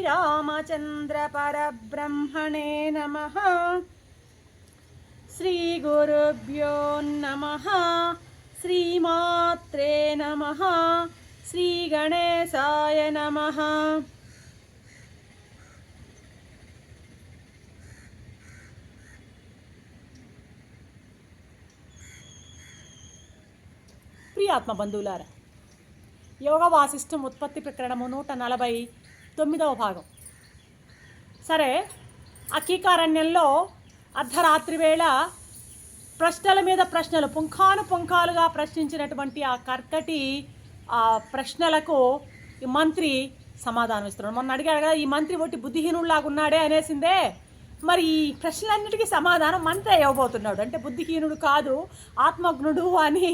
श्रीरामचन्द्रपरब्रह्मणे नमः श्रीगुरुभ्यो नमः श्रीमात्रे नमः श्रीगणेशाय नमः ప్రియాత్మ బంధువులారా యోగ వాసిష్టం ఉత్పత్తి ప్రకరణము నూట నలభై తొమ్మిదవ భాగం. సరే అకీకారణ్యంలో అర్ధరాత్రి వేళ ప్రశ్నల మీద ప్రశ్నలు పుంఖాను పుంఖాలుగా ప్రశ్నించినటువంటి ఆ కర్కటి ఆ ప్రశ్నలకు ఈ మంత్రి సమాధానం ఇస్తున్నాడు. మొన్న అడిగాడు కదా ఈ మంత్రి ఒట్టి బుద్ధిహీనుడిలాగా ఉన్నాడే అనేసిందే. మరి ఈ ప్రశ్నలన్నిటికీ సమాధానం మంత్రి ఇవ్వబోతున్నాడు అంటే బుద్ధిహీనుడు కాదు ఆత్మజ్ఞుడు అని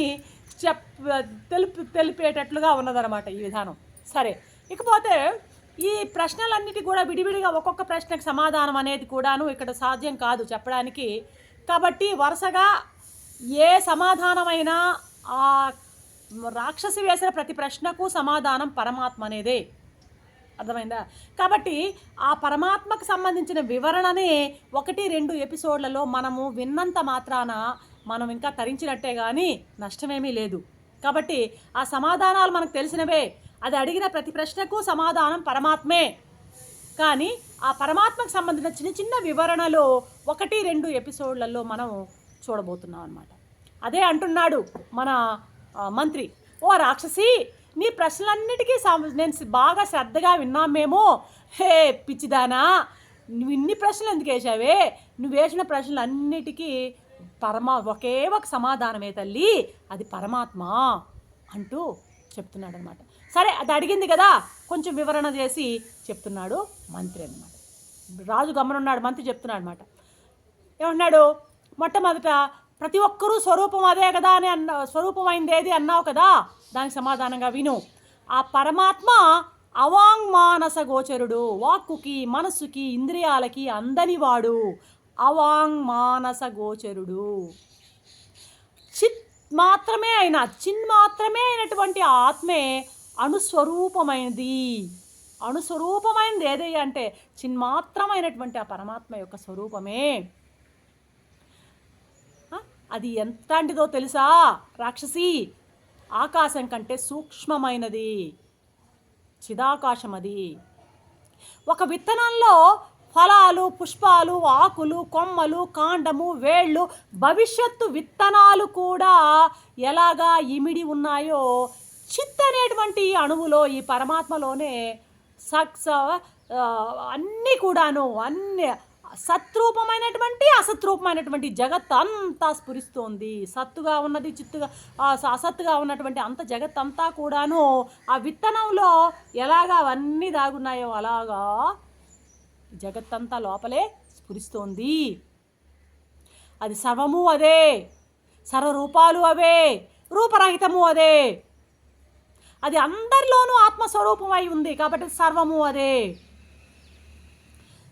చెప్ తెలుపు తెలిపేటట్లుగా ఉన్నదన్నమాట ఈ విధానం. సరే ఇకపోతే ఈ ప్రశ్నలన్నిటి కూడా విడివిడిగా ఒక్కొక్క ప్రశ్నకు సమాధానం అనేది కూడాను ఇక్కడ సాధ్యం కాదు చెప్పడానికి. కాబట్టి వరుసగా ఏ సమాధానమైనా ఆ రాక్షసి వేసిన ప్రతి ప్రశ్నకు సమాధానం పరమాత్మ అనేదే. అర్థమైందా? కాబట్టి ఆ పరమాత్మకు సంబంధించిన వివరణని ఒకటి రెండు ఎపిసోడ్లలో మనము విన్నంత మాత్రాన మనం ఇంకా తరించినట్టే కానీ నష్టమేమీ లేదు. కాబట్టి ఆ సమాధానాలు మనకు తెలిసినవే. అది అడిగిన ప్రతి ప్రశ్నకు సమాధానం పరమాత్మే. కానీ ఆ పరమాత్మకు సంబంధించిన చిన్న చిన్న వివరణలో ఒకటి రెండు ఎపిసోడ్లలో మనం చూడబోతున్నాం అనమాట అదే అంటున్నాడు మన మంత్రి. ఓ రాక్షసి నీ ప్రశ్నలన్నిటికీ నేను బాగా శ్రద్ధగా విన్నాం మేము. హే పిచ్చిదానా నువ్వు ఇన్ని ప్రశ్నలు ఎందుకు వేసావే నువ్వు వేసిన ప్రశ్నలన్నిటికీ పరమా ఒకే ఒక సమాధానమే తల్లి అది పరమాత్మ? అంటూ చెప్తున్నాడు అనమాట సరే అది అడిగింది కదా కొంచెం వివరణ చేసి చెప్తున్నాడు మంత్రి అనమాట రాజు గమనున్నాడు మంత్రి చెప్తున్నాడు అనమాట ఏమన్నాడు? మొట్టమొదట ప్రతి ఒక్కరూ స్వరూపం అదే కదా అని అన్న స్వరూపమైంది ఏది అన్నావు కదా? దానికి సమాధానంగా విను. ఆ పరమాత్మ అవాంగ్మానస గోచరుడు వాక్కుకి మనస్సుకి ఇంద్రియాలకి అందనివాడు. అవాంగ్మానస గోచరుడు. చిత్ మాత్రమే అయిన చిన్ మాత్రమే అయినటువంటి ఆత్మే అణుస్వరూపమైనది. అణుస్వరూపమైనది ఏది అంటే చిన్మాత్రమైనటువంటి ఆ పరమాత్మ యొక్క స్వరూపమే. అది ఎంతటిదో తెలుసా? రాక్షసి ఆకాశం కంటే సూక్ష్మమైనది. చిదాకాశం అది ఒక విత్తనంలో ఫలాలు పుష్పాలు ఆకులు కొమ్మలు కాండము వేళ్ళు భవిష్యత్తు విత్తనాలు కూడా ఎలాగా ఇమిడి ఉన్నాయో చిత్ అనేటువంటి అణువులో ఈ పరమాత్మలోనే సక్స అన్నీ కూడాను అన్ని సత్రూపమైనటువంటి అసత్రూపమైనటువంటి జగత్ అంతా స్ఫురిస్తోంది. సత్తుగా ఉన్నది చిత్తుగా అసత్తుగా ఉన్నటువంటి అంత జగత్ అంతా కూడాను ఆ విత్తనంలో ఎలాగా అవన్నీ దాగున్నాయో అలాగా జగత్తంతా లోపలే స్ఫురిస్తోంది. అది సర్వము అదే సర్వరూపాలు అవే రూపరహితము అదే. అది అందరిలోనూ ఆత్మస్వరూపమై ఉంది కాబట్టి సర్వము అదే.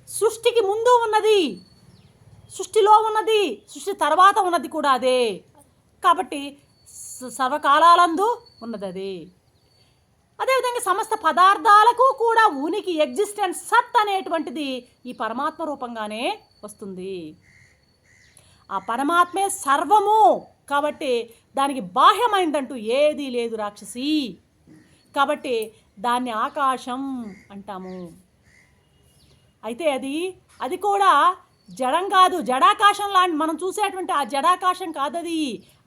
సృష్టికి ముందు ఉన్నది సృష్టిలో ఉన్నది సృష్టి తర్వాత ఉన్నది కూడా అదే. కాబట్టి సర్వకాలాలందు ఉన్నది అది. అదేవిధంగా సమస్త పదార్థాలకు కూడా ఉనికి ఎగ్జిస్టెన్స్ సత్ అనేటువంటిది ఈ పరమాత్మ రూపంగానే వస్తుంది. ఆ పరమాత్మే సర్వము కాబట్టి దానికి బాహ్యమైందంటూ ఏదీ లేదు రాక్షసి. కాబట్టి దాన్ని ఆకాశం అంటాము. అయితే అది అది కూడా జడం కాదు జడాకాశం లాంటి మనం చూసేటువంటి ఆ జడాకాశం కాదు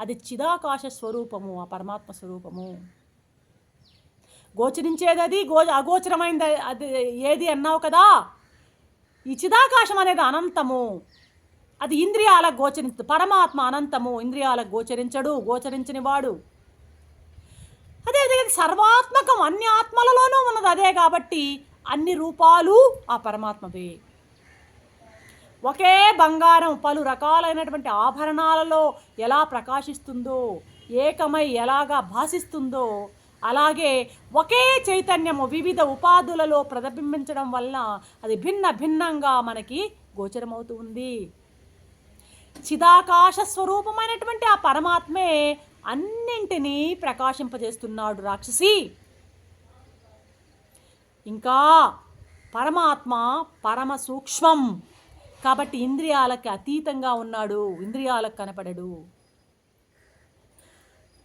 అది చిదాకాశ స్వరూపము ఆ పరమాత్మ స్వరూపము. గోచరించేది అది గో అగోచరమైంది అది ఏది అన్నావు కదా? ఈ చిదాకాశం అనేది అనంతము. అది ఇంద్రియాలకు గోచరించదు పరమాత్మ అనంతము. ఇంద్రియాలకు గోచరించడు గోచరించని వాడు. అదేవిధంగా సర్వాత్మకం అన్ని ఆత్మలలోనూ ఉన్నది అదే కాబట్టి అన్ని రూపాలు ఆ పరమాత్మవే. ఒకే బంగారం పలు రకాలైనటువంటి ఆభరణాలలో ఎలా ప్రకాశిస్తుందో ఏకమై ఎలాగా భాసిస్తుందో అలాగే ఒకే చైతన్యము వివిధ ఉపాధులలో ప్రతిబింబించడం వల్ల అది భిన్న భిన్నంగా మనకి గోచరమవుతుంది చిదాకాశ స్వరూపమైనటువంటి ఆ పరమాత్మే అన్నింటినీ ప్రకాశింపజేస్తున్నాడు రాక్షసి. ఇంకా పరమాత్మ పరమ సూక్ష్మం కాబట్టి ఇంద్రియాలకి అతీతంగా ఉన్నాడు. ఇంద్రియాలకు కనపడడు.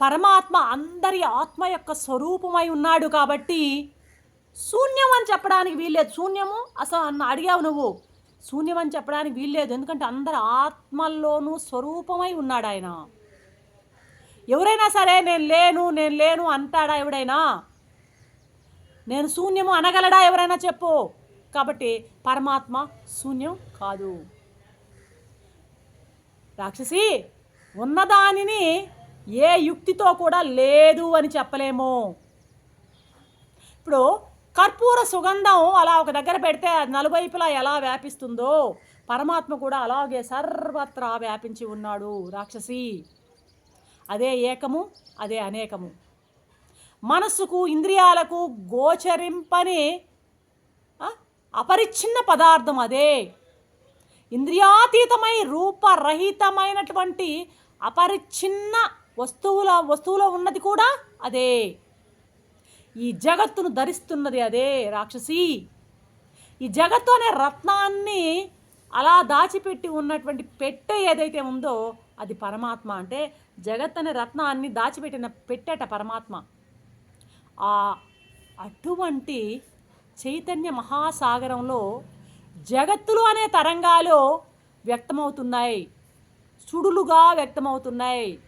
పరమాత్మ అందరి ఆత్మ యొక్క స్వరూపమై ఉన్నాడు కాబట్టి శూన్యం అని చెప్పడానికి వీల్లేదు. శూన్యము అసలు అన్న అడిగావు నువ్వు. శూన్యం అని చెప్పడానికి వీల్లేదు. ఎందుకంటే అందరి ఆత్మల్లోనూ స్వరూపమై ఉన్నాడు ఆయన ఎవరైనా సరే నేను లేను నేను లేను అంటాడా ఎవడైనా? నేను శూన్యము అనగలడా ఎవరైనా చెప్పు. కాబట్టి పరమాత్మ శూన్యం కాదు. రాక్షసి ఉన్నదానిని ఏ యుక్తితో కూడా లేదు అని చెప్పలేము. ఇప్పుడు కర్పూర సుగంధం అలా ఒక దగ్గర పెడితే అది నలువైపులా ఎలా వ్యాపిస్తుందో పరమాత్మ కూడా అలాగే సర్వత్రా వ్యాపించి ఉన్నాడు రాక్షసి. అదే ఏకము అదే అనేకము. మనస్సుకు ఇంద్రియాలకు గోచరింపని అపరిచ్ఛిన్న పదార్థం అదే. ఇంద్రియాతీతమై రూపరహితమైనటువంటి అపరిచ్ఛిన్న వస్తువుల వస్తువులో ఉన్నది కూడా అదే. ఈ జగత్తును ధరిస్తున్నది అదే రాక్షసి. ఈ జగత్తు అనే రత్నాన్ని అలా దాచిపెట్టి ఉన్నటువంటి పెట్టె ఏదైతే ఉందో అది పరమాత్మ అంటే జగత్ అనే రత్నాన్ని దాచిపెట్టిన పెట్టేట పరమాత్మ. ఆ అటువంటి చైతన్య మహాసాగరంలో జగత్తులు అనే తరంగాలు వ్యక్తమవుతున్నాయి. సుడులుగా వ్యక్తమవుతున్నాయి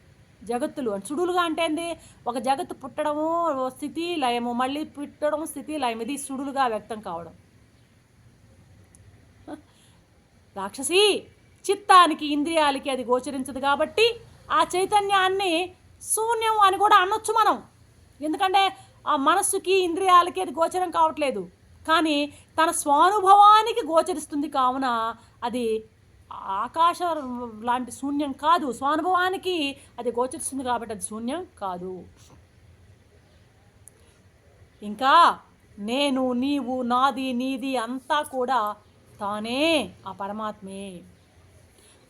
జగత్తులు. సుడులుగా అంటే ఏంది? ఒక జగత్తు పుట్టడము స్థితి లయము మళ్ళీ పుట్టడం స్థితి లయం. ఇది సుడులుగా వ్యక్తం కావడం. రాక్షసి చిత్తానికి ఇంద్రియాలకి అది గోచరించదు కాబట్టి ఆ చైతన్యాన్ని శూన్యం అని కూడా అనొచ్చు మనం. ఎందుకంటే ఆ మనస్సుకి ఇంద్రియాలకి అది గోచరం కావట్లేదు. కానీ తన స్వానుభవానికి గోచరిస్తుంది కావున అది ఆకాశ లాంటి శూన్యం కాదు. స్వానుభవానికి అది గోచరిస్తుంది కాబట్టి అది శూన్యం కాదు. ఇంకా నేను నీవు నాది నీది అంతా కూడా తానే ఆ పరమాత్మే.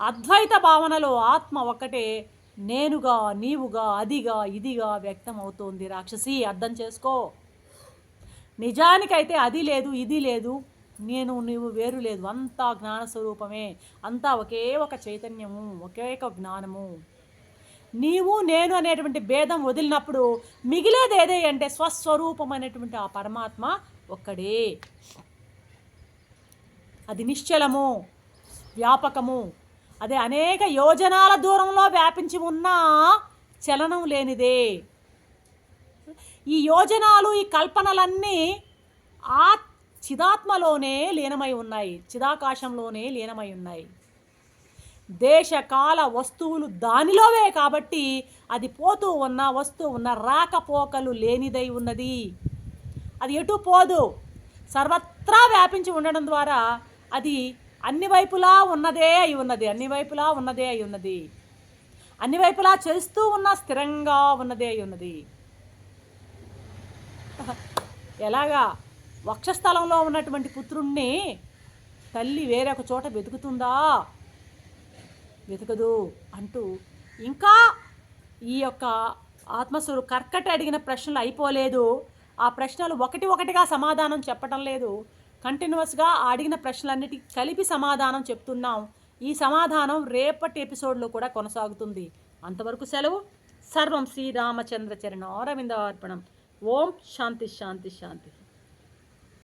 అద్వైత భావనలో ఆత్మ ఒక్కటే నేనుగా నీవుగా అదిగా ఇదిగా వ్యక్తం అవుతోంది రాక్షసి అర్థం చేసుకో. నిజానికైతే అది లేదు ఇది లేదు. నేను నీవు వేరు లేదు. అంతా జ్ఞాన స్వరూపమే అంతా ఒకే ఒక చైతన్యము ఒకే ఒక జ్ఞానము. నీవు నేను అనేటువంటి భేదం వదిలినప్పుడు మిగిలేది ఏదే అంటే స్వస్వరూపం అనేటువంటి ఆ పరమాత్మ ఒక్కడే. అది నిశ్చలము వ్యాపకము. అదే అనేక యోజనాల దూరంలో వ్యాపించి ఉన్న చలనం లేనిదే. ఈ యోజనాలు ఈ కల్పనలన్నీ ఆ చిదాత్మలోనే లీనమై ఉన్నాయి. చిదాకాశంలోనే లీనమై ఉన్నాయి. దేశకాల వస్తువులు దానిలోవే కాబట్టి అది పోతూ ఉన్న వస్తూ ఉన్న రాకపోకలు లేనిదై ఉన్నది. అది ఎటు పోదు. సర్వత్రా వ్యాపించి ఉండడం ద్వారా అది అన్ని వైపులా ఉన్నదే అయి ఉన్నది అన్ని వైపులా ఉన్నదే అయి ఉన్నది. అన్ని వైపులా చేస్తూ ఉన్న స్థిరంగా ఉన్నదే అయి ఉన్నది. ఎలాగా? వక్షస్థలంలో ఉన్నటువంటి పుత్రుణ్ణి తల్లి వేరొక చోట వెతుకుతుందా? వెతకదు అంటూ ఇంకా ఈ యొక్క ఆత్మస్వరు కర్కట అడిగిన ప్రశ్నలు అయిపోలేదు. ఆ ప్రశ్నలు ఒకటి ఒకటిగా సమాధానం చెప్పటం లేదు. కంటిన్యూస్గా అడిగిన ప్రశ్నలన్నిటికీ కలిపి సమాధానం చెప్తున్నాం. ఈ సమాధానం రేపటి ఎపిసోడ్లో కూడా కొనసాగుతుంది. అంతవరకు సెలవు. సర్వం శ్రీరామచంద్ర చరణ. అరవింద అర్పణం. ఓం శాంతి శాంతి శాంతి.